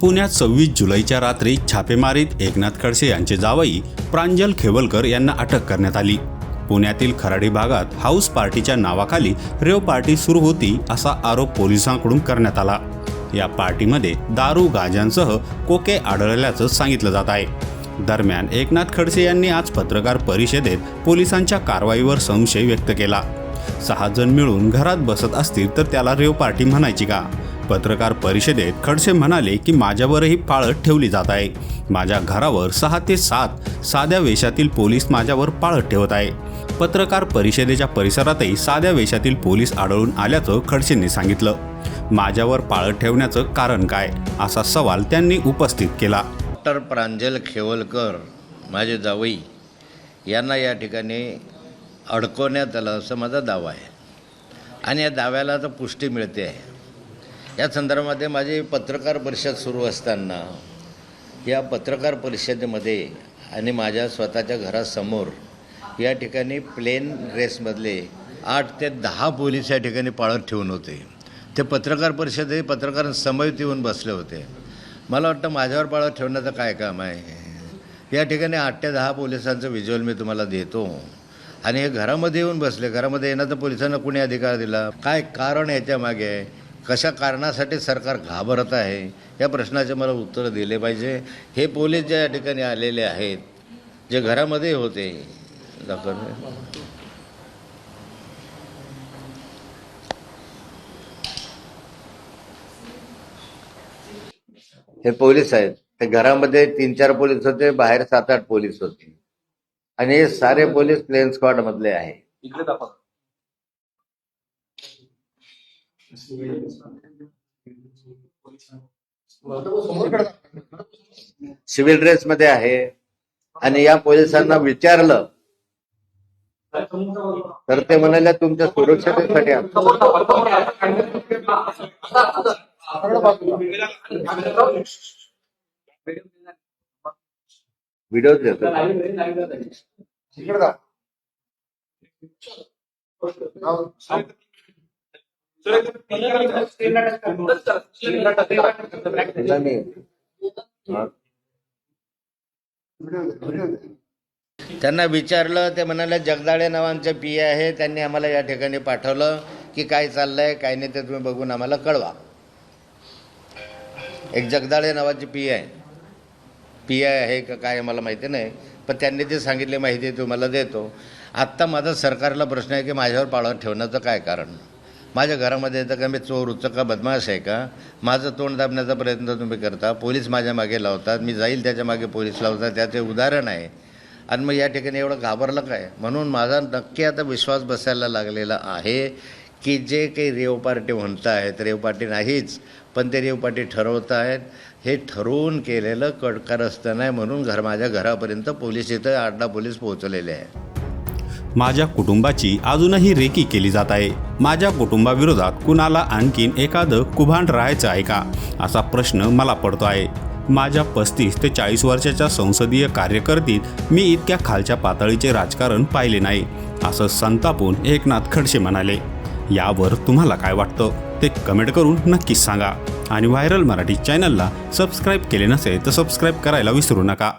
पुण्यात सव्वीस जुलैच्या रात्री छापेमारीत एकनाथ खडसे यांचे जावई प्रांजल खेवलकर यांना अटक करण्यात आली. पुण्यातील खराडी भागात हाऊस पार्टीच्या नावाखाली रेव पार्टी सुरू होती असा आरोप पोलिसांकडून करण्यात आला. या पार्टीमध्ये दारू गाजांसह कोके आढळल्याचं सांगितलं जात आहे. दरम्यान एकनाथ खडसे यांनी आज पत्रकार परिषदेत पोलिसांच्या कारवाईवर संशय व्यक्त केला. सहा जण मिळून घरात बसत असतील तर त्याला रेव पार्टी म्हणायची का? पत्रकार परिषदेत खडसे म्हणाले की माझ्यावरही पाळत ठेवली जात आहे. माझ्या घरावर सहा ते सात साध्या वेशातील पोलीस माझ्यावर पाळत ठेवत आहे. पत्रकार परिषदेच्या परिसरातही साध्या वेशातील पोलीस आढळून आल्याचं खडसेंनी सांगितलं. माझ्यावर पाळत ठेवण्याचं कारण काय? असा सवाल त्यांनी उपस्थित केला. डॉक्टर प्रांजल खेवलकर माझे जावई यांना या ठिकाणी अडकवण्यात आलं असं माझा दावा आहे. आणि या दाव्याला आता पुष्टी मिळते आहे. या संदर्भामध्ये माझी पत्रकार परिषद सुरू असताना या पत्रकार परिषदेमध्ये आणि माझ्या स्वतःच्या घरासमोर या ठिकाणी प्लेन ड्रेसमधले आठ ते दहा पोलीस या ठिकाणी पाळत ठेवून होते. ते पत्रकार परिषदे पत्रकारांसमवेत येऊन बसले होते. मला वाटतं माझ्यावर पाळत ठेवण्याचं काय काम आहे? या ठिकाणी आठ ते दहा पोलिसांचं व्हिज्युअल मी तुम्हाला देतो. आणि हे घरामध्ये येऊन बसले. घरामध्ये येण्याचा पोलिसांना कुणी अधिकार दिला? काय कारण याच्या मागे आहे? कशा कारणासाठी सरकार घाबरत आहे या प्रश्नाचे मला उत्तर दिले पाहिजे. हे पोलीस ज्या ठिकाणी आलेले आहेत जे घरामध्ये होते हे पोलीस आहेत. ते घरामध्ये तीन चार पोलीस होते बाहेर सात आठ पोलीस होते. आणि हे सारे पोलीस प्लेन स्क्वॉड मधले आहे सिव्हिल ड्रेस मध्ये आहे आणि या पोलिसांना विचारलं तर ते म्हणाले तुमच्या सुरक्षतेसाठी व्हिडिओ देतो. त्यांना विचारलं ते म्हणाले जगदाळे नावांचं पी आहे त्यांनी आम्हाला या ठिकाणी पाठवलं की काय चाललंय काय नाही ते तुम्ही बघून आम्हाला कळवा. एक जगदाळे नावाची पी आहे. पी आय आहे का काय मला माहिती नाही पण त्यांनी जे सांगितली माहिती तुम्हाला देतो. आत्ता माझा सरकारला प्रश्न आहे की माझ्यावर पाळत ठेवण्याचं काय कारण? माझ्या घरामध्ये येतं का मी चोर उच्च का बदमाश आहे का? माझं तोंड दाबण्याचा प्रयत्न तुम्ही करता. पोलीस माझ्या मागे लावतात. मी जाईल त्याच्यामागे पोलीस लावतात. त्याचे उदाहरण आहे. आणि मग या ठिकाणी एवढं घाबरलं काय? म्हणून माझा नक्की आता विश्वास बसायला लागलेला आहे की जे काही रेव पार्टी म्हणत आहेत रेव पार्टी नाहीच पण ते रेव पार्टी ठरवत आहेत. हे ठरवून केलेलं कडकारस्थान आहे म्हणून घर माझ्या घरापर्यंत पोलीस इथं आठ दहा पोलीस पोहोचलेले आहे. माझ्या कुटुंबाची अजूनही रेकी केली जात आहे. माझ्या कुटुंबाविरोधात कुणाला आणखीन एखादं कुभांड राहायचं आहे का? असा प्रश्न मला पडतो आहे. माझ्या पस्तीस ते चाळीस वर्षाच्या संसदीय कार्यकर्तीत मी इतक्या खालच्या पातळीचे राजकारण पाहिले नाही असं संतापून एकनाथ खडसे म्हणाले. यावर तुम्हाला काय वाटतं? ते कमेंट करून नक्कीच सांगा. आणि व्हायरल मराठी चॅनलला सबस्क्राईब केले नसेल तर सबस्क्राईब करायला विसरू नका.